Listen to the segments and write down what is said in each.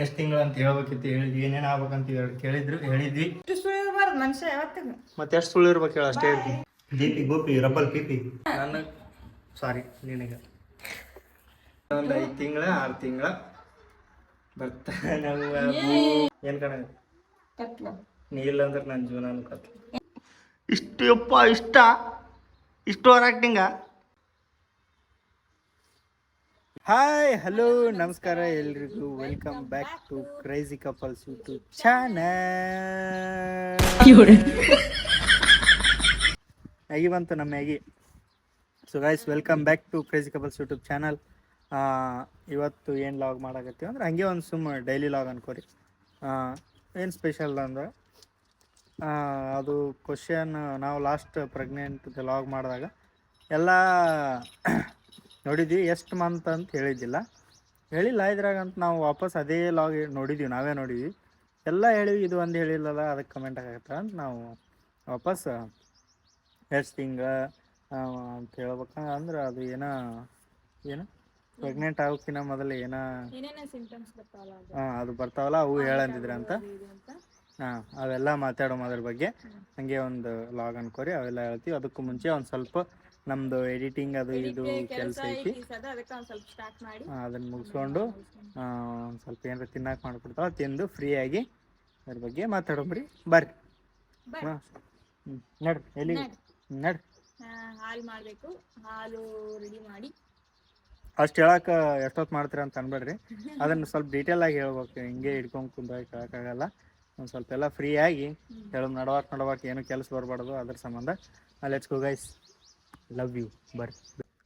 ಎಷ್ಟು ತಿಂಗಳು ಅಂತ ಹೇಳ್ಬೇಕಿತ್ತು ಹೇಳಿದ್ವಿ ಏನೇನ್ ಆಗ್ಬೇಕಂತ ಹೇಳಿ ಕೇಳಿದ್ರು ಹೇಳಿದ್ವಿ. ಇಷ್ಟು ಮನುಷ್ಯ ಯಾವತ್ತಿಗೂ. ಮತ್ತೆ ಎಷ್ಟು ಸುಳ್ಳು ಇರ್ಬೇಕು ಹೇಳ ಅಷ್ಟೇ ಇರ್ತೀವಿ ದೀಪಿ ಗೋಪಿ ರಬ್ಬಲ್ ಪಿಪಿ ನನ್ನ ಸಾರಿ ನಿನಗೆ. ಒಂದು ಐದು ತಿಂಗಳ ಆರು ತಿಂಗಳ ಬರ್ತಾ ನಾವು ಏನು ಕಣ? ನೀ ಇಲ್ಲ ಅಂದ್ರೆ ನನ್ನ ಜೀವನ ಕತ್ಲು. ಇಷ್ಟು ಯಪ್ಪ ಇಷ್ಟ? ಇಷ್ಟು ಓವರ್ ಆ್ಯಕ್ಟಿಂಗ ಹಾಯ್ ಹಲೋ ನಮಸ್ಕಾರ ಎಲ್ರಿಗೂ. Welcome back to crazy couples YouTube channel Maggi ಬಂತು ನಮ್ಮ Maggi so guys welcome back to crazy couples YouTube channel ಇವತ್ತು ಏನು ಲಾಗ್ ಮಾಡಾಕತ್ತೀವಿ ಅಂದ್ರೆ ಹಂಗೆ ಒಂದು ಸುಮ್ಮ ಡೈಲಿ ಲಾಗ್ ಅನ್ಕೋರಿ. ಏನು ಸ್ಪೆಷಲ್ ಅಂದ್ರೆ ಅದು ಕ್ವಶನ್ ನಾವು ಲಾಸ್ಟ್ ಪ್ರೆಗ್ನೆಂಟ್ ಲಾಗ್ ಮಾಡಿದಾಗ ಎಲ್ಲ ನೋಡಿದ್ವಿ ಎಷ್ಟು ಮಂತ್ ಅಂತ ಹೇಳಿದ್ದಿಲ್ಲ. ಹೇಳಿಲ್ಲ ಇದ್ರಾಗ ಅಂತ ನಾವು ವಾಪಸ್ ಅದೇ ಲಾಗ್ ನೋಡಿದ್ವಿ ನಾವೇ ನೋಡಿದ್ವಿ. ಎಲ್ಲ ಹೇಳಿವಿ ಇದು ಒಂದು ಹೇಳಿಲ್ಲಲ್ಲ ಅದಕ್ಕೆ ಕಮೆಂಟ್ ಆಗತ್ತೆ ಅಂತ ನಾವು ವಾಪಸ್ ಎಷ್ಟು ತಿಂಗ ಅಂತ ಹೇಳ್ಬೇಕಂದ್ರೆ ಅಂದ್ರೆ ಅದು ಏನ ಏನು? ಪ್ರೆಗ್ನೆಂಟ್ ಆಗೋಕ್ಕಿಂತ ಮೊದಲು ಏನ? ಹಾಂ ಅದು ಬರ್ತಾವಲ್ಲ ಅವು ಹೇಳಂದಿದ್ರೆ ಅಂತ? ಹಾಂ ಅವೆಲ್ಲ ಮಾತಾಡೋ ಅದ್ರ ಬಗ್ಗೆ ಹಂಗೆ ಒಂದು ಲಾಗ್ ಅನ್ಕೋರಿ ಅವೆಲ್ಲ ಹೇಳ್ತೀವಿ. ಅದಕ್ಕೂ ಮುಂಚೆ ಒಂದು ಸ್ವಲ್ಪ ನಮ್ಮದು ಎಡಿಟಿಂಗ್ ಅದು ಇದು ಕೆಲಸ ಐತಿ. ಅದನ್ನ ಮುಗಿಸ್ಕೊಂಡು ಒಂದು ಸ್ವಲ್ಪ ಏನಾರ ತಿನ್ನಕ್ಕೆ ಮಾಡ್ಕೊಡ್ತಾವ ತಿಂದು ಫ್ರೀಯಾಗಿ ಅದ್ರ ಬಗ್ಗೆ ಮಾತಾಡೋಬ್ರಿ ಬರ್ರಿ. ನಡ್ರಿ ಎಲ್ಲಿ ನಡ್ರಿ. ನಡ್ರಿ. ಹಾಲು ಮಾಡಬೇಕು ಹಾಲು ರೆಡಿ ಮಾಡಿ. ಅಷ್ಟು ಹೇಳಕ್ಕೆ ಎಷ್ಟೊತ್ತು ಮಾಡ್ತೀರ ಅಂತ ಅನ್ಬೇಡ್ರಿ. ಅದನ್ನು ಸ್ವಲ್ಪ ಡೀಟೇಲ್ ಆಗಿ ಹೇಳ್ಬೇಕು ಹಿಂಗೆ ಹಿಡ್ಕೊಂಡು ಕುಂದಾಗ ಹೇಳೋಕ್ಕಾಗಲ್ಲ ಒಂದು ಸ್ವಲ್ಪ ಎಲ್ಲ ಫ್ರೀ ಆಗಿ ಹೇಳೋದು ನಡವಾಕ್ ನಡವಾಕ್ ಏನು ಕೆಲಸ ಬರಬಾರ್ದು ಅದ್ರ ಸಂಬಂಧ. Let's go guys love you ಬರ್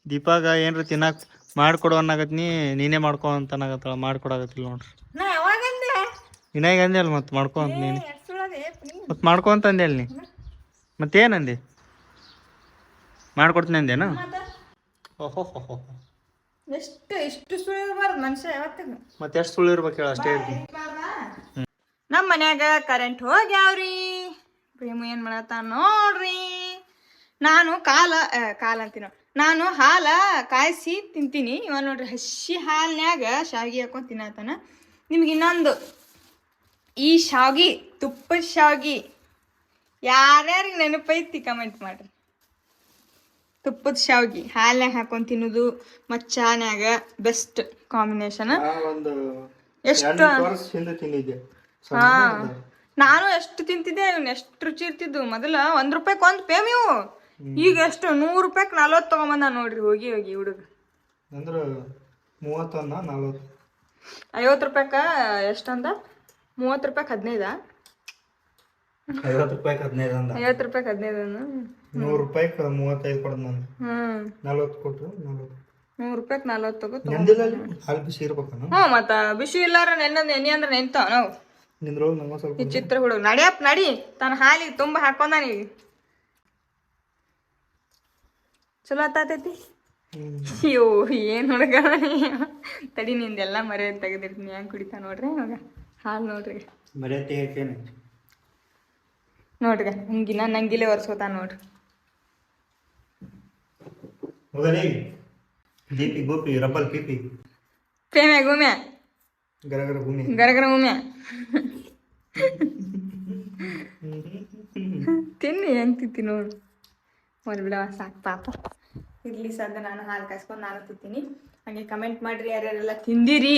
ದೀಪಾಗ ಏನ್ರ ತಿನ್ನಕ್ ಮಾಡ್ಕೊಡು ಅನ್ನಾಗತ್ನಿ ನೀ ನೀನೇ ಮಾಡ್ಕೊ ಅಂತ ಅನ್ನಕತ್ತಳ ಮಾಡ್ಕೊಡಕತ್ತಿಲ್ಲ ನೋಡ್ರಿ. ನಾ ಯಾವಾಗಂದೆ ಇನ್ನಾಗ ಅಂದೆ ಅಲ್ಲ ಮತ್ತೆ ಮಾಡ್ಕೊ ಅಂತ ನೀನು. ಮತ್ತೆ ಮಾಡ್ಕೊ ಅಂತ ಅಂದೆ ಅಲ್ಲಿ ನೀ. ಮತ್ತೇನಂದೆ ಮಾಡ್ಕೊಡ್ತೀನಿ ಅಂದೇನು? ಮತ್ತ? ಓಹೋ ಹೋ ಎಷ್ಟು ಮನುಷ್ಯ ಯಾವತ್ತಿಗೂ. ಮತ್ತೆ ಎಷ್ಟು ಸುಳ್ಳು ಇರ್ಬೇಕು ಹೇಳ ಅಷ್ಟೇ ಇರ್ತೀನಿ ನಮ್ಮ ಮನ್ಯಾಗ ಕರೆಂಟ್ ಹೋಗ್ಯಾವ್ರಿ. ಪ್ರೇಮ ಏನ್ ಮಾಡತ್ತ ನೋಡ್ರಿ. ನಾನು ಕಾಲ ಕಾಲ ಅಂತೀನೋ ನಾನು ಹಾಲ ಕಾಯಿಸಿ ತಿಂತೀನಿ. ಇವ ನೋಡ್ರಿ ಹಸಿ ಹಾಲ್ನಾಗ ಶಾವಿಗೆ ಹಾಕೊಂಡು ತಿನ್ನತಾನ. ನಿಮ್ಗೆ ಇನ್ನೊಂದು ಈ ಶಾವಿಗೆ ತುಪ್ಪದ ಶಾವಿಗೆ ಯಾರ್ಯಾರಿಗೆ ನೆನಪೈತಿ ಕಮೆಂಟ್ ಮಾಡ್ರಿ. ತುಪ್ಪದ ಶಾವಿಗೆ ಹಾಲ್ನಾಗ ಹಾಕೊಂಡು ತಿನ್ನೋದು ಮಚ್ಚಾನ್ಯಾಗ ಬೆಸ್ಟ್ ಕಾಂಬಿನೇಷನ್ ಎಷ್ಟು? ಹಾ. ನಾನು ಎಷ್ಟು ತಿಂತಿದ್ದೆ ಎಷ್ಟು ರುಚಿ ಇರ್ತಿದ್ದು? ಮೊದಲ ಒಂದ್ ರೂಪಾಯಿ ಒಂದ್ ಪೇಮ್ ಇವು. ಈಗ ಎಷ್ಟು? ನೂರ್ ರೂಪಾಯಿಗೆ ನಲ್ವತ್ತು ತಗೊಂಬಂದ ನೋಡ್ರಿ ಹೋಗಿ ಹೋಗಿ ಹುಡುಗ. ಅಂದ್ರೆ ಮೂವತ್ತೊಂದ ನಲ್ವತ್ತು. ಐವತ್ತು ರೂಪಾಯಿಕ ಎಷ್ಟಂದ? ಮೂವತ್ತು ರೂಪಾಯಿಗೆ ಹದಿನೈದ? ಐವತ್ತು ರೂಪಾಯಿಗೆ ಹದಿನೈದು ಅಂದ. ಐವತ್ತು ರೂಪಾಯಿಗೆ ಹದಿನೈದು ನೂರು ರೂಪಾಯಿಗೆ ಮೂವತ್ತೈದು ಕೊಡೋದು ನಾನು ಹ್ಮ್. ನಲ್ವತ್ತು ಕೊಟ್ಟರು ನಲ್ವತ್ತು. ನೂರ್ ರೂಪಾಯಿಗೆ ನಲ್ವತ್ತು ತಗೋ ತಗೋ. ನೆಂದಿಲ್ಲ ಅಲ್ಲಿ? ಹಾಲು ಬಿಸಿ ಇರ್ಬೇಕನ ಹ್ಞೂ ಮತ್ತ ಬಿಸಿ ಇಲ್ಲಾರ ನೆನ್ನ ನೆನೆ ಅಂದ್ರೆ ನೆನ್ತಾವ ನಾವು. ನಂಗೆ ಸ್ವಲ್ಪ ಈ ಚಿತ್ರ ಹುಡುಗ. ನಡಿಯಪ್ಪ ನಡಿ. ತನ್ನ ಹಾಲಿಗೆ ತುಂಬಾ ಹಾಕೊಂಡ ನೀ ಚಲೋ ಆತೈತಿ. ಅಯ್ಯೋ ಏನ್ ಹುಡುಗ ತಡಿ ನಿಂದೆಲ್ಲ ಮರೆ ತೆಗೆದಿರ್ತೀನಿ. ಹೆಂಗ್ ಕುಡಿತಾ ನೋಡ್ರಿ ಇವಾಗ? ಹಾಲು ನೋಡ್ರಿ. ನೋಡ್ರಿ ಹಂಗಿನ ನಂಗಿಲೆ ಒರ್ಸೋತ ನೋಡ್ರಿ. ದೀಪಿ ಗೋಪಿ ರಬ್ಬಲ್ ಪೀಪಿ. ಪ್ರೇಮೆ ಗುಮೆ ಗರಗರ ಭೂಮಿ ಗರಗರ ಗುಮೆ ತಿನ್ನಿ ಹೆಂಗ್ ತಿಂತಿ ನೋಡು. ಬಿಡ ಸಾಕು ಪಾಪ. ಇರ್ಲಿ ಸದ್ದ ನಾನು ಹಾಲು ಕಾಯಿಸ್ಕೊಂಡು ನಾನು ತಿಂತೀನಿ. ಹಾಗೆ ಕಮೆಂಟ್ ಮಾಡ್ರಿ ಯಾರ್ಯಾರೆಲ್ಲ ತಿಂದಿರಿ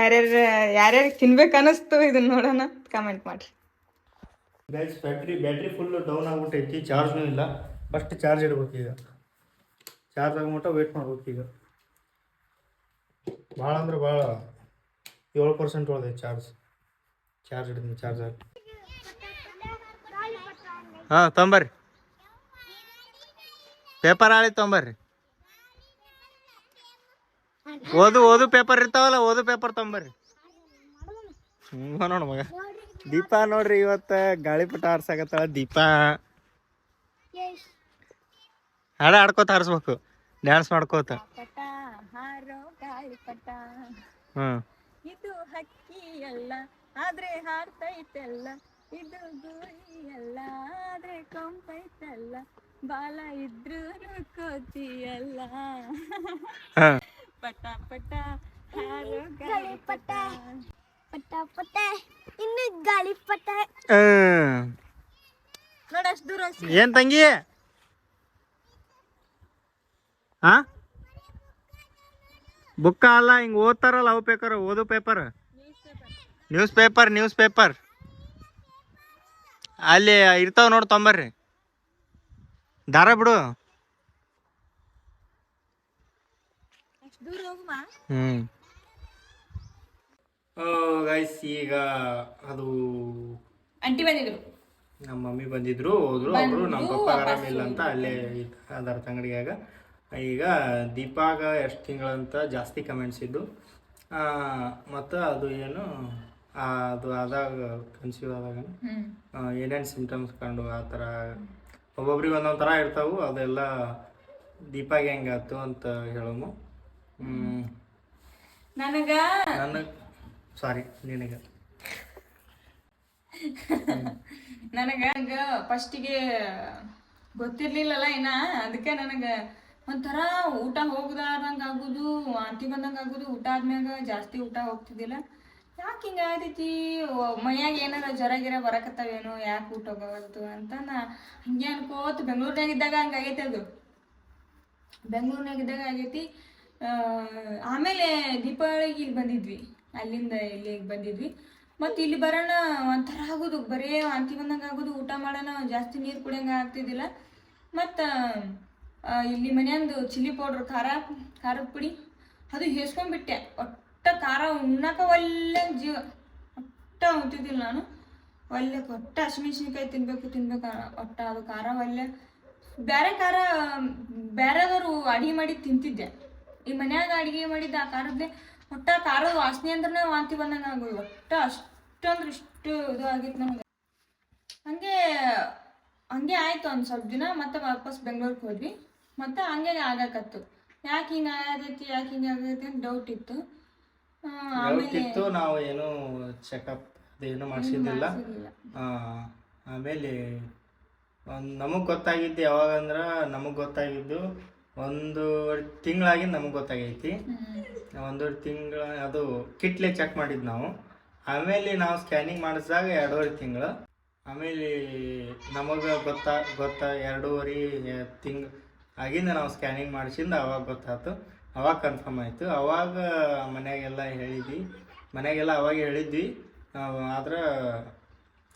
ಯಾರ್ಯಾರ ಯಾರ್ಯಾರಿಗೆ ತಿನ್ಬೇಕು ಅನ್ನಿಸ್ತು ಇದನ್ನ ನೋಡೋಣ. ಕಮೆಂಟ್ ಮಾಡ್ರಿ. Guys battery battery full down ಆಗ್ಬಿಟ್ಟೈತಿ ಚಾರ್ಜ್ನೂ ಇಲ್ಲ. ಫಸ್ಟ್ ಚಾರ್ಜ್ ಇಡ್ಬೇಕು ಈಗ. ಚಾರ್ಜ್ ಆಗಮಟ್ಟ ವೇಟ್ ಮಾಡ್ಬೇಕು ಈಗ. ಭಾಳ ಅಂದ್ರೆ ಭಾಳ ಏಳು ಪರ್ಸೆಂಟ್ ಉಳ್ದೈತಿ ಚಾರ್ಜ್ ಚಾರ್ಜ್ ಇಡ್ತೀನಿ ಚಾರ್ಜ್ ಹಾಕಿ ಹಾಂ ತೊಂಬರ್ರಿ ಪೇಪರ್ ಹಾಳಿ ತೊಂಬರ್ರಿ ಓದು ಓದು ಪೇಪರ್ ಇರ್ತಾವಲ್ಲ, ಓದು ಪೇಪರ್ ತೊಂಬರ್ರಿ ಹ್ಞೂ ನೋಡು ಮಗ. ದೀಪ ನೋಡ್ರಿ ಇವತ್ತ ಗಾಳಿಪಟ ಹಾರ್ಸಾಕತ್ತಾಳ ದೀಪ. ಹಾಡ ಆಡ್ಕೋತ ಹಾರಿಸ್ಬೇಕು. ಡ್ಯಾನ್ಸ್ ಮಾಡ್ಕೋತ. ಹ್ಮ್. ಇದು ಹಕ್ಕಿ ಅಲ್ಲ ಆದ್ರೆ ಹಾರ್ತೈತಲ್ಲ ಇದು ಗುರಿ ಅಲ್ಲ ಆದ್ರೆ ಕೊಂಪೈತಲ್ಲ. ಬಾಲ ಇದ್ರು ಕೋತಿಯಲ್ಲ. ಪಟ ಪಟ ಗಾಳಿಪಟ ಪಟ. ಪಟ ಇನ್ನು ಗಾಳಿ ಪಟ. ನೋಡಷ್ಟು ದೂರ ಏನ್ ತಂಗಿ? ಹಾ? ಬುಕ್ಕ ಅಲ್ಲ ಹಿಂಗೆ ಓದ್ತಾರಲ್ಲ ಅವು ಪೇಪರ್ ಓದು paper news paper news paper ಅಲ್ಲಿ ಇರ್ತಾವ ನೋಡ್ ತೊಂಬರ್ರಿ. ದಾರ ಬಿಡು. ಹ್ಮ್. ಗೈಸ್ ಈಗ ಅದು ಅಂಟಿ ಬಂದಿದ್ರು. ನಮ್ಮ ಮಮ್ಮಿ ಬಂದಿದ್ರು ಹೋದ್ರು. ಅವರು ನಮ್ಮ ಪಪ್ಪ ಆರಾಮಿಲ್ಲ ಅಂತ ಅಲ್ಲೇ ಅದರ ತಂಗಡಿಯಾಗ ಈಗ ದೀಪಾಗ ಎಷ್ಟು ತಿಂಗಳಂತ ಜಾಸ್ತಿ ಕಮೆಂಟ್ಸ್ ಇದ್ದು. ಮತ್ತು ಅದು ಏನು ಅದು ಆದಾಗ ಕನ್ಸೀವ್ ಆದಾಗ ಏನೇನು ಸಿಮ್ಟಮ್ಸ್ ಕಂಡು ಆ ಥರ ಒಬ್ಬೊಬ್ರಿಗೆ ಒಂದೊಂದು ಥರ ಇರ್ತಾವೆ ಅದೆಲ್ಲ ದೀಪಾಗೆ ಹೆಂಗಾಯ್ತು ಅಂತ ಹೇಳೋಮು ನನಗೆ ನನಗ ಸಾರಿ ನಿನಗೆ. ನನಗ ಹಂಗ ಫಸ್ಟಿಗೆ ಗೊತ್ತಿರ್ಲಿಲ್ಲಲ್ಲ ಇನ್ನ ಅದಕ್ಕೆ ನನಗ ಒಂಥರ ಊಟ ಹೋಗದಾರ್ದಂಗ ಆಗುದು ವಾಂತಿ ಬಂದಂಗ ಆಗುದು ಊಟ ಆದ್ಮ್ಯಾಗ ಜಾಸ್ತಿ ಊಟ ಹೋಗ್ತಿದ್ದಿಲ್ಲ. ಯಾಕೆ ಹಿಂಗ ಆಗೈತಿ ಮೈಯಾಗ ಏನಾರ ಜ್ವರ ಗಿರ ಬರಕತ್ತಾವೇನೋ? ಯಾಕೆ ಊಟ ಹೋಗವಲ್ತು ಅಂತ ನಾ ಹಂಗೆ ಅನ್ಕೋತ ಬೆಂಗ್ಳೂರ್ನಾಗ ಇದ್ದಾಗ ಹಂಗ ಆಗೈತೆ ಅದು. ಬೆಂಗ್ಳೂರ್ನಾಗ ಇದ್ದಾಗ ಆಗೈತಿ. ಆಮೇಲೆ ದೀಪಾವಳಿಗೆ ಇಲ್ಲಿ ಬಂದಿದ್ವಿ. ಅಲ್ಲಿಂದ ಇಲ್ಲಿಗೆ ಬಂದಿದ್ವಿ. ಮತ್ತು ಇಲ್ಲಿ ಬರೋಣ ಒಂಥರ ಆಗೋದು. ಬರೀ ವಾಂತಿ ಬಂದಂಗೆ ಆಗೋದು. ಊಟ ಮಾಡೋಣ, ಜಾಸ್ತಿ ನೀರು ಕುಡಿಯಂಗೆ ಆಗ್ತಿದ್ದಿಲ್ಲ. ಮತ್ತು ಇಲ್ಲಿ ಮನೆಯಂದು ಚಿಲ್ಲಿ ಪೌಡ್ರ್ ಖಾರ, ಖಾರದ ಪುಡಿ, ಅದು ಹೇಸ್ಕೊಂಡ್ಬಿಟ್ಟೆ. ಒಟ್ಟ ಖಾರ ಉಣ್ಣಕ ಒಳ್ಳೆ ಜೀವ ಒಟ್ಟ ಉಂತಿದ್ದಿಲ್ಲ ನಾನು. ಒಳ್ಳೆ ಒಟ್ಟ ಹಸಿಮೆಣ್ಸಿನ್ಕಾಯಿ ತಿನ್ಬೇಕು ತಿನ್ಬೇಕು ಒಟ್ಟ ಅದು ಖಾರ ಒಳ್ಳೆ. ಬೇರೆ ಖಾರ ಬೇರೆದವರು ಅಡಿಗೆ ಮಾಡಿ ತಿಂತಿದ್ದೆ. ಈ ಮನ್ಯಾಗ ಅಡಿಗೆ ಮಾಡಿದ್ದ ಆ ಖಾರದ್ದೇ ಒಟ್ಟ ಖಾರದ ವಾಸನೆ ಅಂದ್ರೆ ವಾಂತಿ ಬಂದಂಗೆ ಆಗೋದು ಒಟ್ಟ ಅಷ್ಟಂದ್ರೆ ಇಷ್ಟು ಇದು ಆಗಿತ್ತು ನಮಗೆ. ಹಂಗೆ ಹಂಗೆ ಆಯಿತು ಒಂದು ಸ್ವಲ್ಪ ದಿನ. ಮತ್ತೆ ವಾಪಸ್ ಬೆಂಗಳೂರಿಗೆ ಹೋದ್ವಿ. ಮತ್ತೆ ಹಂಗೆ ಆಗಾಕತ್ತು. ಯಾಕೆ ಹಿಂಗೆ ಆಗತೈತಿ, ಯಾಕೆ ಹಿಂಗೆ ಆಗೈತಿ ಅಂತ ಡೌಟ್ ಇತ್ತು. ಇತ್ತು ನಾವು ಏನು ಚೆಕಪ್ ಏನು ಮಾಡಿಸಿದ್ದಿಲ್ಲ. ಆಮೇಲೆ ಒಂದು ನಮಗೆ ಗೊತ್ತಾಗಿದ್ದು ಯಾವಾಗಂದ್ರೆ ನಮಗೆ ಗೊತ್ತಾಗಿದ್ದು ಒಂದೂವರೆ ತಿಂಗಳಾಗಿ ನಮಗೆ ಗೊತ್ತಾಗೈತಿ. ಒಂದೂವರೆ ತಿಂಗಳ ಅದು ಕಿಟ್ಲೆ ಚೆಕ್ ಮಾಡಿದ್ದು ನಾವು. ಆಮೇಲೆ ನಾವು ಸ್ಕ್ಯಾನಿಂಗ್ ಮಾಡಿಸಿದಾಗ ಎರಡೂವರೆ ತಿಂಗಳು. ಆಮೇಲೆ ನಮಗೆ ಗೊತ್ತಾ ಗೊತ್ತಾ ಎರಡೂವರೆ ತಿಂಗ್ ಆಗಿಂದ ನಾವು ಸ್ಕ್ಯಾನಿಂಗ್ ಮಾಡಿಸಿಂದ ಅವಾಗ ಗೊತ್ತಾಯ್ತು ಅವಾಗ ಕನ್ಫರ್ಮ್ ಆಯಿತು. ಅವಾಗ ಮನೆಯಾಗೆಲ್ಲ ಹೇಳಿದ್ವಿ. ಮನೆಯಾಗೆಲ್ಲ ಅವಾಗ ಹೇಳಿದ್ವಿ. ಆದ್ರೆ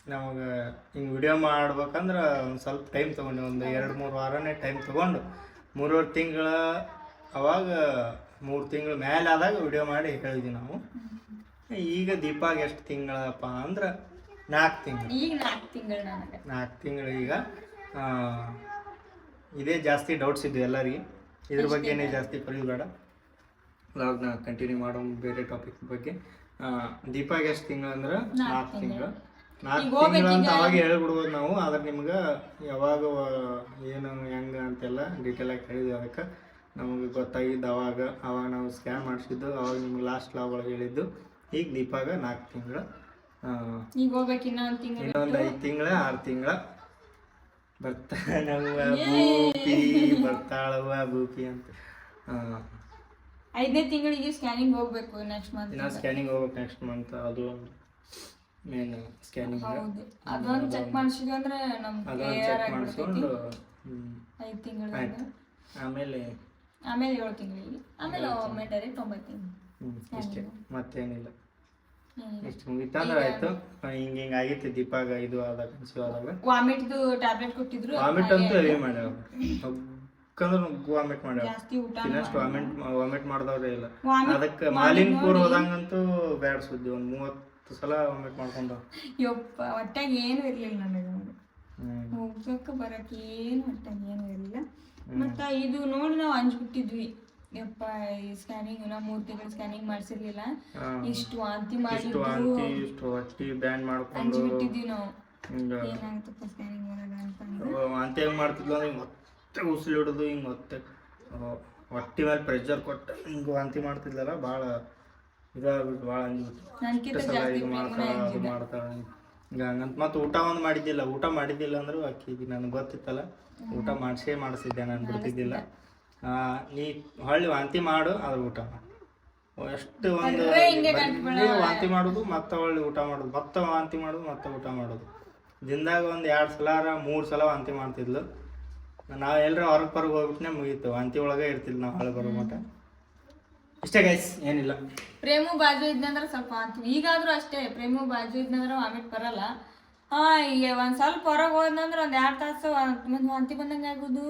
ನಮಗೆ ಹಿಂಗೆ ವಿಡಿಯೋ ಮಾಡ್ಬೇಕಂದ್ರೆ ಒಂದು ಸ್ವಲ್ಪ ಟೈಮ್ ತೊಗೊಂಡು. ಒಂದು ಎರಡು ಮೂರು ವಾರನೇ ಟೈಮ್ ತೊಗೊಂಡು. ಮೂರುವರೆ ತಿಂಗಳ ಅವಾಗ ಮೂರು ತಿಂಗಳ ಮೇಲೆ ಆದಾಗ ವಿಡಿಯೋ ಮಾಡಿ ಹೇಳಿದ್ವಿ ನಾವು. ಈಗ ದೀಪಾಗ ಎಷ್ಟು ತಿಂಗಳಪ್ಪ ಅಂದ್ರೆ ನಾಲ್ಕು ತಿಂಗಳು. ಈಗ ನಾಲ್ಕು ತಿಂಗಳು ನಾಲ್ಕು ತಿಂಗಳು ಈಗ ಇದೇ ಜಾಸ್ತಿ ಡೌಟ್ಸ್ ಇದ್ದು ಎಲ್ಲರಿಗೆ. ಇದ್ರ ಬಗ್ಗೆನೇ ಜಾಸ್ತಿ ಕಲಿಬೇಡ ವ್ಲಾಗ್ನ ಕಂಟಿನ್ಯೂ ಮಾಡೋ ಬೇರೆ ಟಾಪಿಕ್ ಬಗ್ಗೆ. ದೀಪಾಗೆ ದೀಪಾಗ ಎಷ್ಟು ತಿಂಗಳು ಅಂದ್ರೆ? ನಾಲ್ಕು ತಿಂಗಳು. ನಾಲ್ಕು ತಿಂಗಳು ಅಂತ ಅವಾಗ ಹೇಳ್ಬಿಡ್ಬೋದು ನಾವು ಆದ್ರೆ ನಿಮ್ಗೆ ಯಾವಾಗ ಏನು ಹೆಂಗೆ ಅಂತೆಲ್ಲ ಡೀಟೇಲ್ ಆಗಿ ಹೇಳಿದ್ವಿ ಅದಕ್ಕೆ. ನಮಗೆ ಗೊತ್ತಾಗಿದ್ದು ಅವಾಗ ಅವಾಗ ನಾವು ಸ್ಕ್ಯಾನ್ ಮಾಡಿಸಿದ್ದು ಅವಾಗ ನಿಮ್ಗೆ ಲಾಸ್ಟ್ ಲಾಗ್ ಒಳಗೆ ಹೇಳಿದ್ದು. ಈಗ ದೀಪಾಗ ನಾಲ್ಕು ತಿಂಗಳು. ಇನ್ನೊಂದು ಐದು ತಿಂಗಳ ಆರು ತಿಂಗಳ. ಬರ್ತಾಳವ್ವ ಭೂಪಿ ಬರ್ತಾಳವ್ವ ಭೂಪಿ ಅಂತ. ಐದನೇ ತಿಂಗಳಿಗೆ ಸ್ಕ್ಯಾನಿಂಗ್ ಹೋಗ್ಬೇಕು ನೆಕ್ಸ್ಟ್ ಮಂತ್ ನಾ ಸ್ಕ್ಯಾನಿಂಗ್ ಹೋಗ್ಬೇಕು ನೆಕ್ಸ್ಟ್ ಮಂತ್ ಅದು ಮೇನ್ ಸ್ಕ್ಯಾನಿಂಗ್ ಅದೊಂದು ಚೆಕ್ ಮಾಡಿಸಿದ್ವಿ ಅಂದ್ರೆ ನಮ್ ಚೆಕ್ ಮಾಡಿಸ್ಕೊಂಡು ಐದು ತಿಂಗಳು ಆಯ್ತು. ಆಮೇಲೆ ಆಮೇಲೆ ಏಳು ತಿಂಗಳಿಗೆ. ಆಮೇಲೆ ಡೈರೆಕ್ಟ್ ಒಂಬತ್ತು ತಿಂಗಳು ಇಷ್ಟೇ. ಮತ್ತೇನಿಲ್ಲ. ಇಷ್ಟು ಇತ್ತಂದ್ರೆ ಆಯ್ತು. ಹಿಂಗ ಹಿಂಗೆ ಆಗಿತ್ತು ದೀಪಾಗ ಇದು ಆದಾಗ ಕನ್ಸೀವ್ ಆದಾಗ. ವಾಮಿಟ್ದು ಟ್ಯಾಬ್ಲೆಟ್ ಕೊಟ್ಟಿದ್ರು ವಾಮಿಟ್ ಅಂತೂ ಹೆವಿ ಮಾಡ್ಯಾವ. ಯಾಕಂದ್ರೆ ವಾಮಿಟ್ ಮಾಡ್ಯಾವ. ಇನ್ನಷ್ಟು ವಾಮಿಟ್ ವಾಮಿಟ್ ಮಾಡಿದವ್ರೇ ಇಲ್ಲ. ಅದಕ್ಕೆ ಮಾಲಿನ್ ಮಾಲಿನ್ಪುರ್ ಹೋದಂಗಂತೂ ಬ್ಯಾಡ್ ಸುದ್ದಿ. ಒಂದು ಮೂವತ್ತು ಸಲ ವಾಮಿಟ್ ಮಾಡ್ಕೊಂಡ ಯಪ್ಪ ಒಟ್ಟಾಗ ಏನು ಇರ್ಲಿಲ್ಲ ನನಗೆ ಹೋಗ್ಬೇಕು ಬರಕ್ ಏನು ಒಟ್ಟಾಗ ಏನು ಇರಲಿಲ್ಲ. ಮತ್ತ ಇದು ನೋಡಿ ನಾವು ಅಂಜ್ಬಿಟ್ಟಿದ್ವಿ. ಯಪ್ಪ ಈ ಸ್ಕ್ಯಾನಿಂಗ್ ನಾವು ಮೂರು ತಿಂಗಳು ಸ್ಕ್ಯಾನಿಂಗ್ ಮಾಡ್ಸಿರ್ಲಿಲ್ಲ. ಇಷ್ಟು ವಾಂತಿ ಇಷ್ಟು ಮಾಡಿದ್ರು. ವಾಂತಿ ಇಷ್ಟು ಹೊಟ್ಟಿ ಬ್ಯಾಂಡ್ ಮಾಡ್ಕೊಂಡು ಅಂಜ್ಬಿಟ್ಟಿದ್ವಿ ನಾವು. ಹಿಂಗ. ಏನಾಗುತ್ತಪ್ಪ ಸ್ಕ್ಯಾನಿಂಗ್ ಮಾಡೋಣ ಅಂತಂದ್ರೆ ವಾಂತಿ ಹೆಂಗ್ ಮಾಡ್ತಿದ್ಲು ಹಿಂಗೆ ಮತ್ತೆ ಉಸಿರು ಹಿಡಿದು ಹಿಂಗೆ ಮತ್ತೆ ಹೊಟ್ಟಿ ಮೇಲೆ ಪ್ರೆಷರ್ ಕೊಟ್ಟು ಹಿಂಗೆ ವಾಂತಿ ಮಾಡ್ತಿದ್ಲಲ್ಲ ಭಾಳ ಇದಾಗ್ಬಿಟ್ಟು ಭಾಳ ಅಂಜಿಬಿಟ್ಟು ಮಾಡ್ತಾಳ ಹಂಗಂತ ಮತ್ತೆ ಊಟ ಒಂದು ಮಾಡಿದ್ದಿಲ್ಲ. ಊಟ ಮಾಡಿದ್ದಿಲ್ಲ ಅಂದ್ರೆ ಅಕ್ಕಿ ನನಗೆ ಗೊತ್ತಿತ್ತಲ್ಲ. ಊಟ ಮಾಡಿಸೇ ಮಾಡಿಸಿದ್ದೆ ನಾನು ಬಿಡ್ತಿದ್ದಿಲ್ಲ. ನೀ ಹೊಳ್ಳಿ ವಾಂತಿ ಮಾಡು ಅದ್ರ ಊಟ ಎಷ್ಟು ಒಂದು ವಾಂತಿ ಮಾಡೋದು ಮತ್ತೆ ಹೊಳ್ಳಿ ಊಟ ಮಾಡೋದು. ಮತ್ತೆ ವಾಂತಿ ಮಾಡೋದು ಮತ್ತೆ ಊಟ ಮಾಡೋದು. ದಿನದಾಗ ಒಂದು ಎರಡು ಸಲ ಮೂರು ಸಲ ವಾಂತಿ ಮಾಡ್ತಿದ್ಲು. ನಾವು ಎಲ್ಲರ ಹೊರಗೆ ಹೊರಗೆ ಹೋಗ್ಬಿಟ್ನೆ ಮುಗೀತು. ವಾಂತಿ ಒಳಗೆ ಇರ್ತಿದ್ವಿ ನಾವು ಹೊಳ್ಳಿ ಬರೋ ಮಟ್ಟ ಇಷ್ಟೇ ಗೈಸ್ ಏನಿಲ್ಲ. ಪ್ರೇಮು ಬಾಜು ಇದ್ನಂದ್ರೆ ಸ್ವಲ್ಪ ವಾಂತಿ. ಈಗಾದ್ರೂ ಅಷ್ಟೇ ಪ್ರೇಮು ಬಾಜು ಇದ್ನಂದ್ರೆ ವಾಮಿಟ್ ಬರಲ್ಲ. ಹಾ ಈಗ ಒಂದ್ ಸ್ವಲ್ಪ ಹೊರಗೆ ಹೋದ್ನಂದ್ರೆ ಒಂದ್ ಎರಡ್ ತಾಸು ಒಂದ್ ವಾಂತಿ ಬಂದಂಗ ಆಗುದು.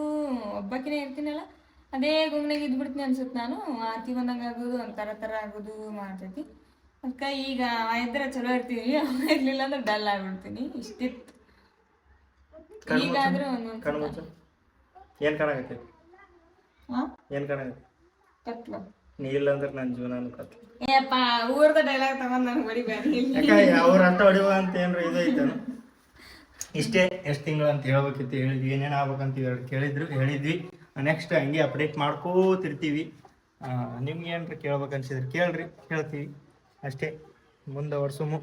ಒಬ್ಬಕಿನೇ ಇರ್ತೀನಲ್ಲ. ಅದೇ ಗುಮ್ನಾಗ ಇದ್ಬಿಡ್ತೀನಿ ಅನ್ಸುತ್ತೆ ನಾನು. ಆರ್ತಿ ಬಂದಂಗ ಆಗೋದು ಒಂಥರ ತರ ಆಗೋದು ಮಾಡ್ತೈತಿ. ಅದಕ್ಕೆ ಈಗ ಇದ್ರ ಇದ್ರೆ ಚಲೋ ಇರ್ತೀವಿ ಅವ ಇರ್ಲಿಲ್ಲ ಅಂದ್ರೆ ಡಲ್ ಆಗ್ಬಿಡ್ತೀನಿ. ಇಷ್ಟಿತ್ತು. ಈಗಾದ್ರೂ ಒಂದೊಂದು ಏನ್ ಕಾಣಾಗತ್ತೆ ಹಾ ಏನ್ ಕಾಣಾಗತ್ತೆ ಕತ್ಲು ನೀ ಇಲ್ಲ ಅಂದ್ರೆ ನನ್ನ ಜೀವನ ಕತ್ಲು. ಏಪ್ಪ ಊರ್ದ ಡೈಲಾಗ್ ತಗೊಂಡ್ ನನ್ಗೆ ಹೊಡಿಬೇಡಿ. ಅವ್ರ ಅಷ್ಟ ಹೊಡಿವ ಅಂತ ಏನ್ರ ಇದು ಐತನು ಇಷ್ಟೇ ಎಷ್ಟು ತಿಂಗಳು ಅಂತ ಹೇಳ್ಬೇಕಿತ್ತು ಹೇಳಿದ್ವಿ ಏನೇನು ಆಗ್ಬೇಕಂತ ಕೇಳಿದ್ರು ಹೇಳಿದ್ವಿ. ನೆಕ್ಸ್ಟ್ ಹಂಗೆ ಅಪ್ಡೇಟ್ ಮಾಡ್ಕೋತಿರ್ತೀವಿ. ನಿಮ್ಗೆ ಏನ್ರ ಕೇಳ್ಬೇಕು ಅನ್ಸಿದ್ರೆ ಕೇಳ್ರಿ ಹೇಳ್ತೀವಿ. ಅಷ್ಟೇ ಮುಂದೆ ವರ್ಷಮು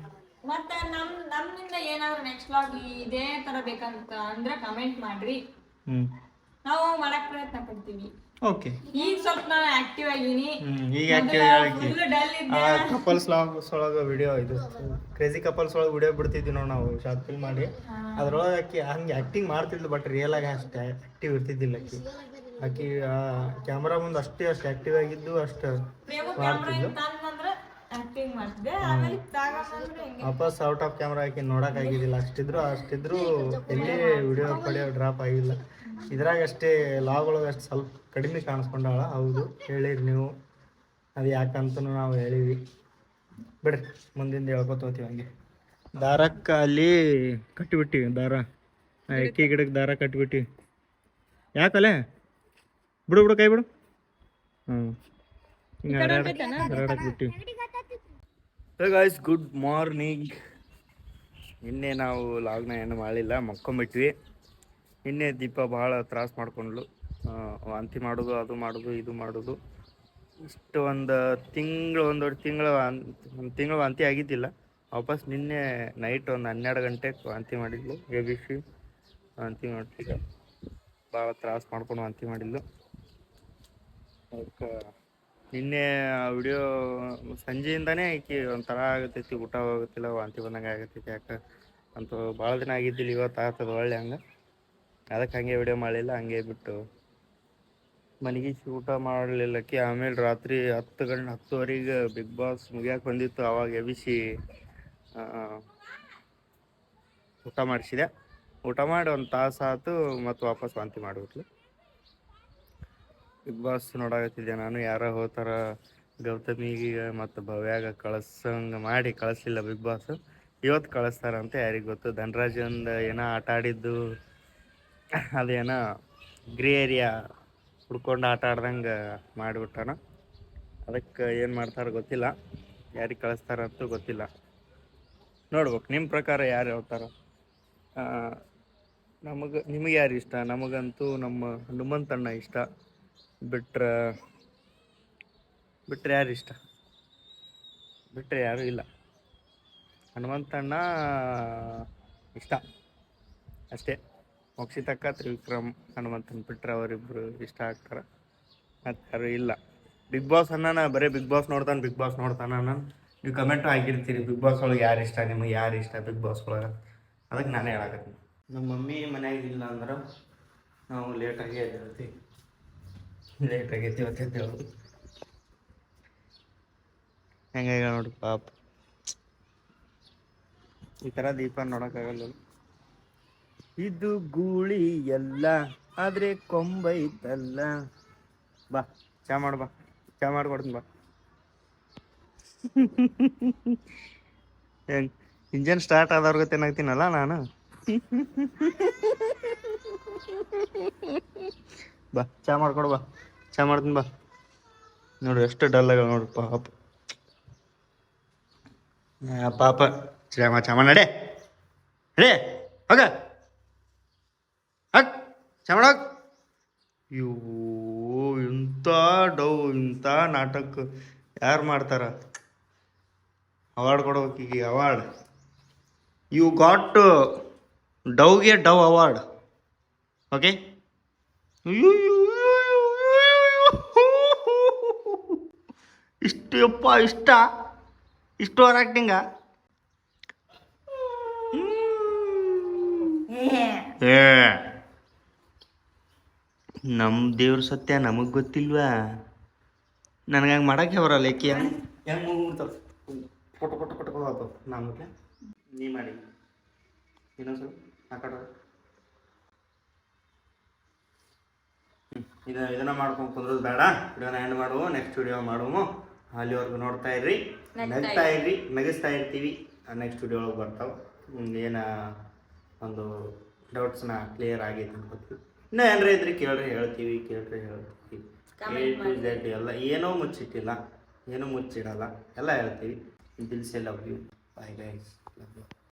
ಮತ್ತೆ ನಮ್ ನಮ್ಮಿಂದ ಏನಾದ್ರು ನೆಕ್ಸ್ಟ್ ವ್ಲಾಗ್ ಇದೇ ತರ ಬೇಕಂತ ಅಂದ್ರೆ ಕಮೆಂಟ್ ಮಾಡ್ರಿ. ನಾವು ಮಾಡಕ್ ಪ್ರಯತ್ನ ಪಡ್ತೀವಿ. ಓಕೆ. ಈಗ ಸ್ವಲ್ಪ ನಾನು ಆಕ್ಟಿವ್ ಆಗಿನಿ ಹ್ಞೂ ಈಗ ಆಕ್ಟಿವ್ ಇದ್ದೆ. ಕಪಲ್ಸ್ ಲಾಗ್ಸ್ ಒಳಗೆ ವಿಡಿಯೋ ಇದು. ಕ್ರೇಜಿ ಕಪಲ್ಸ್ ಒಳಗೆ ವಿಡಿಯೋ ಬಿಡ್ತಿದ್ವಿ ನಾವು ನಾವು ಶಾರ್ಟ್ ಫಿಲ್ಮ್ ಮಾಡಿ ಅದ್ರೊಳಗೆ ಆಕಿ ಹಂಗೆ ಆ್ಯಕ್ಟಿಂಗ್ ಮಾಡ್ತಿದ್ಲು ಬಟ್ ರಿಯಲ್ ಆಗಿ ಅಷ್ಟೇ ಆಕ್ಟಿವ್ ಇರ್ತಿದ್ದಿಲ್ಲ ಆಕಿ. ಆಕಿ ಕ್ಯಾಮ್ರಾ ಮುಂದೆ ಅಷ್ಟೇ ಅಷ್ಟು ಆಕ್ಟಿವ್ ಆಗಿದ್ದು ಅಷ್ಟು ವಾಪಸ್ ಔಟ್ ಆಫ್ ಕ್ಯಾಮ್ರಾ ಆಕಿ ನೋಡಕ್ ಆಗಿದ್ದಿಲ್ಲ. ಅಷ್ಟಿದ್ರು ಅಷ್ಟಿದ್ರು ಎಲ್ಲಿ ವಿಡಿಯೋ ಪಡೆಯೋ ಡ್ರಾಪ್ ಆಗಿಲ್ಲ. ಇದ್ರಾಗ ಅಷ್ಟೇ ಲಾಗ್ ಒಳಗೆ ಅಷ್ಟು ಸ್ವಲ್ಪ ಕಡಿಮೆ ಕಾಣಿಸ್ಕೊಂಡಾಳ. ಹೌದು ಹೇಳಿರಿ ನೀವು. ಅದು ಯಾಕಂತನೂ ನಾವು ಹೇಳಿವಿ. ಬಿಡ್ರಿ ಮುಂದಿಂದ ಹೇಳ್ಕೊತ ಹೋಗ್ತೀವಿ ಹಂಗೆ. ದಾರಕ್ಕ ಅಲ್ಲಿ ಕಟ್ಟಿಬಿಟ್ಟಿವಿ ದಾರ. ಅಕ್ಕಿ ಎಕ್ಕಿ ಗಿಡಕ್ಕೆ ದಾರ ಕಟ್ಟಿಬಿಟ್ಟಿವಿ ಯಾಕಲೆ? ಬಿಡು ಬಿಡು ಕೈ ಬಿಡು. ಹ್ಞೂ ಗಾಯ್ಸ್ ಗುಡ್ ಮಾರ್ನಿಂಗ್ ನಿನ್ನೆ ನಾವು ಲಾಗ್ನ ಏನು ಮಾಡಿಲ್ಲ ಮಕ್ಕೊಂಬಿಟ್ವಿ. ನಿನ್ನೆ ದೀಪ ಭಾಳ ತ್ರಾಸ ಮಾಡ್ಕೊಂಡ್ಲು ವಾಂತಿ ಮಾಡೋದು ಅದು ಮಾಡೋದು ಇದು ಮಾಡೋದು. ಇಷ್ಟು ಒಂದು ತಿಂಗಳು ಒಂದೆರಡು ತಿಂಗಳು ಒಂದು ತಿಂಗಳು ವಾಂತಿ ಆಗಿದ್ದಿಲ್ಲ. ವಾಪಸ್ ನಿನ್ನೆ ನೈಟ್ ಒಂದು ಹನ್ನೆರಡು ಗಂಟೆಗೆ ವಾಂತಿ ಮಾಡಿದ್ಲು. ಎಬಿಸಿ ವಾಂತಿ ಮಾಡ್ತಿದ್ದ. ಭಾಳ ತ್ರಾಸ ಮಾಡ್ಕೊಂಡು ವಾಂತಿ ಮಾಡಿದ್ಲು. ಅದಕ್ಕೆ ನಿನ್ನೆ ವಿಡಿಯೋ ಸಂಜೆಯಿಂದನೇ ಆಕಿ ಒಂಥರ ಆಗತೈತಿ, ಊಟ ಹೋಗುತ್ತಿಲ್ಲ ವಾಂತಿ ಬಂದಂಗೆ ಆಗತೈತಿ, ಯಾಕೆ ಅಂತ ಭಾಳ ದಿನ ಆಗಿದ್ದಿಲ್ಲ, ಇವತ್ತು ಆಗ್ತದ ಒಳ್ಳೆ ಹಂಗೆ. ಅದಕ್ಕೆ ಹಂಗೆ ವಿಡಿಯೋ ಮಾಡಲಿಲ್ಲ, ಹಂಗೆ ಬಿಟ್ಟು ಮನೆಗೆ ಊಟ ಮಾಡಲಿಲ್ಲಕ್ಕೆ, ಆಮೇಲೆ ರಾತ್ರಿ ಹತ್ತು ಗಂಟೆ, ಹತ್ತುವರೆಗೆ ಬಿಗ್ ಬಾಸ್ ಮುಗಿಯಕ್ಕೆ ಬಂದಿತ್ತು, ಅವಾಗ ಎಬಿಸಿ ಊಟ ಮಾಡಿಸಿದೆ. ಊಟ ಮಾಡಿ ಒಂದು ತಾಸು ಆಯ್ತು ಮತ್ತು ವಾಪಸ್ ವಾಂತಿ ಮಾಡಿಬಿಟ್ಲು. ಬಿಗ್ ಬಾಸ್ ನೋಡಾಕತ್ತಿದ್ದೆ ನಾನು. ಯಾರ ಹೋತಾರ ಗೌತಮಿಗೆ ಮತ್ತು ಭವ್ಯಾಗ ಕಳ್ಸಂಗೆ ಮಾಡಿ ಕಳಿಸ್ಲಿಲ್ಲ ಬಿಗ್ ಬಾಸ್. ಇವತ್ತು ಕಳಿಸ್ತಾರಂತ ಯಾರಿಗೆ ಗೊತ್ತು. ಧನರಾಜಂದ ಏನೋ ಆಟ ಆಡಿದ್ದು, ಅದೇನೋ ಗ್ರೇ ಏರಿಯಾ ಹುಡ್ಕೊಂಡು ಆಟ ಆಡ್ದಂಗೆ ಮಾಡಿಬಿಟ್ಟಾನ. ಅದಕ್ಕೆ ಏನು ಮಾಡ್ತಾರೋ ಗೊತ್ತಿಲ್ಲ. ಯಾರಿಗೆ ಕಳಿಸ್ತಾರಂತೂ ಗೊತ್ತಿಲ್ಲ. ನೋಡ್ಬೇಕು ನಿಮ್ಮ ಪ್ರಕಾರ ಯಾರು ಹೇಳ್ತಾರ? ನಮಗೆ, ನಿಮಗೆ ಯಾರು ಇಷ್ಟ? ನಮಗಂತೂ ನಮ್ಮ ಹನುಮಂತಣ್ಣ ಇಷ್ಟ. ಬಿಟ್ರೆ ಬಿಟ್ರೆ ಯಾರು ಇಷ್ಟ? ಬಿಟ್ಟರೆ ಯಾರೂ ಇಲ್ಲ. ಹನುಮಂತಣ್ಣ ಇಷ್ಟ. ಅಷ್ಟೇ. ಮೋಕ್ಷಿತಕ್ಕ, ತ್ರಿವಿಕ್ರಮ್, ಹನುಮಂತನ್ ಬಿಟ್ರೆ ಅವರಿಬ್ಬರು ಇಷ್ಟ ಆಗ್ತಾರೆ. ಮತ್ತು ಯಾರು ಇಲ್ಲ. ಬಿಗ್ ಬಾಸ್ ಅನ್ನ ಬರೀ ಬಿಗ್ ಬಾಸ್ ನೋಡ್ತಾನೆ, ಬಿಗ್ ಬಾಸ್ ನೋಡ್ತಾನ ನಾನು ನೀವು ಕಮೆಂಟು ಹಾಕಿರ್ತೀರಿ, ಬಿಗ್ ಬಾಸ್ ಒಳಗೆ ಯಾರು ಇಷ್ಟ, ನಿಮಗೆ ಯಾರು ಇಷ್ಟ ಬಿಗ್ ಬಾಸ್ ಒಳಗೆ? ಅದಕ್ಕೆ ನಾನೇ ಹೇಳಕತ್ತೀನಿ. ನಮ್ಮ ಮಮ್ಮಿ ಮನ್ಯಾಗ ಇಲ್ಲ ಅಂದ್ರೆ ನಾವು ಲೇಟಾಗಿ ಎದ್ದೇಳ್ತೀವಿ. ಲೇಟ್ ಆಗೈತಿ ಇವತ್ತು ಹೆಂಗಾಗ ನೋಡ್ರಿ ನೋಡಿ ಪಾಪ. ಈ ತರ ದೀಪ ನೋಡಕ್ಕಾಗಲ್ಲ. ಇದು ಗೂಳಿ ಎಲ್ಲ, ಆದ್ರೆ ಕೊಂಬೈತಲ್ಲ ಬಾ, ಚಾ ಮಾಡು, ಬಾ. ಚಾ ಮಾಡ್ಕೊಡ್ತೀನಿ ಬಾ. ಹೆಂಗ್, ಇಂಜನ್ ಸ್ಟಾರ್ಟ್ ಆದವ್ರಿಗೆ ತಿನ್ನಾಗ್ತೀನಲ್ಲ ನಾನು? ಬಾ, ಚಾ ಮಾಡ್ಕೊಡು ಬಾ. ಚಾ ಮಾಡ್ತೀನಿ ಬಾ. ನೋಡು, ಎಷ್ಟು ಡಲ್ ಆಗ ನೋಡು, ಪಾಪ. ಪಾಪ. ಚಾಮ ಚಾಮ ನಡೆ. ನಡೆ, ಹೋಗ. ಹಕ್ ಚಾಮ ಹೋಗ್. ಇಂಥ ಡೌ, ಇಂಥ ನಾಟಕ. ಯಾರು ಮಾಡ್ತಾರ? ಅವಾರ್ಡ್ ಕೊಡ್ಬೇಕು ಈಗ ಅವಾರ್ಡ್. ಯು ಗಾಟ್ ಡವ್ಗೆ ಡವ್ ಅವಾರ್ಡ್. ಓಕೆ ಇಷ್ಟು ಯಪ್ಪ ಇಷ್ಟ? ಇಷ್ಟು ಓವರ್ ಆ್ಯಕ್ಟಿಂಗ ಏ. ನಮ್ಮ ದೇವ್ರ ಸತ್ಯ ನಮಗೆ ಗೊತ್ತಿಲ್ವಾ? ನನಗೆ ಹಂಗ ಮಾಡಕ್ಕೆ ಬರಲ್ಲ ಏಕೆ? ಹೆಂಗೆ ಕೊಟ್ಟು ಕೊಟ್ಟು ಕೊಟ್ಟು ಹೋಗ್ತಾವ ನಮಗೆ ನೀ ಮಾಡಿ. ಏನೋ ಸ್ವಲ್ಪ ಆ ಕಡೆ ಹೋಗು. ಹ್ಮ್. ಇದು ಇದನ್ನ ಮಾಡ್ಕೊಂಡು ಕುಂದ್ರೋದು ಬೇಡ. ವಿಡಿಯೋನ ಎಂಡ್ ಮಾಡುವು ನೆಕ್ಸ್ಟ್ ವಿಡಿಯೋ ಮಾಡುವು. ಅಲ್ಲಿವರೆಗೂ ನೋಡ್ತಾ ಇರ್ರಿ. ನಗ್ತಾ ಇರ್ರಿ. ನಗಿಸ್ತಾ ಇರ್ತೀವಿ. ನೆಕ್ಸ್ಟ್ ವಿಡಿಯೋ ಒಳಗೆ ಬರ್ತಾವೆ. ಏನ ಒಂದು ಡೌಟ್ಸ್ನ ಕ್ಲಿಯರ್ ಆಗೈತೆ ಅನ್ಕೋತೀವಿ. ಇನ್ನೂ ಏನಾರ ಇದ್ರಿ ಕೇಳ್ರಿ ಹೇಳ್ತೀವಿ ಕೇಳ್ರಿ ಹೇಳ್ತೀವಿ. ಎ ಟು ಝೆಡ್ ಎಲ್ಲ ಏನೋ ಮುಚ್ಚಿಟ್ಟಿಲ್ಲ. ಏನೂ ಮುಚ್ಚಿಡಲ್ಲ. ಎಲ್ಲ ಹೇಳ್ತೀವಿ. Dil Se love you bye guys love you